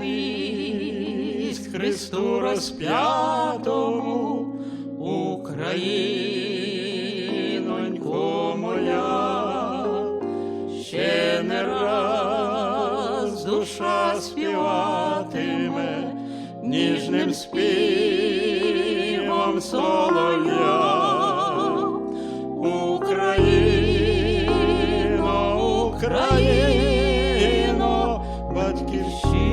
Поклонись Христу розп'ятому, Українонько моя, ще не раз душа співатиме ніжним співом солов'я. Україно, Україно, батьківщино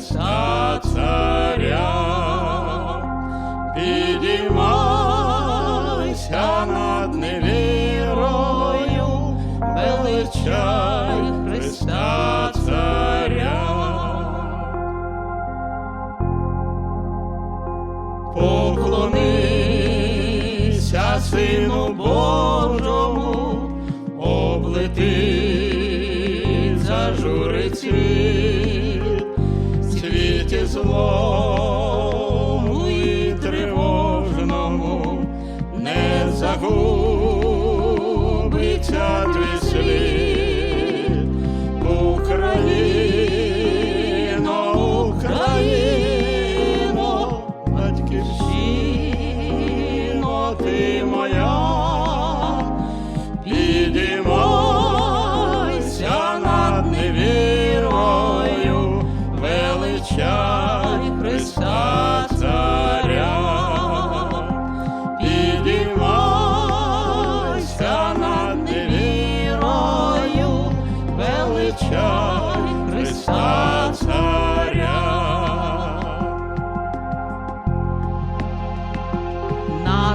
Христа Царя, підіймайся над невірою, величай Христа Царя. Поклонися Сину Божому, облети зажуриці, світі slow.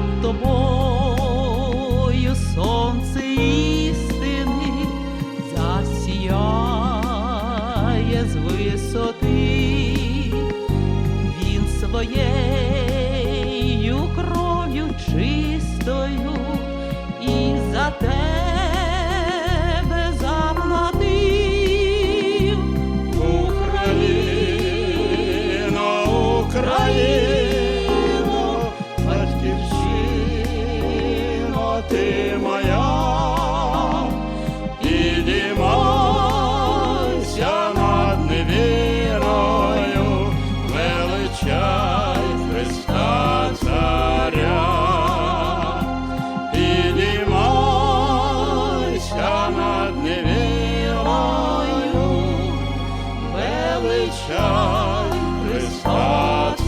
Над тобою сонце It's Father.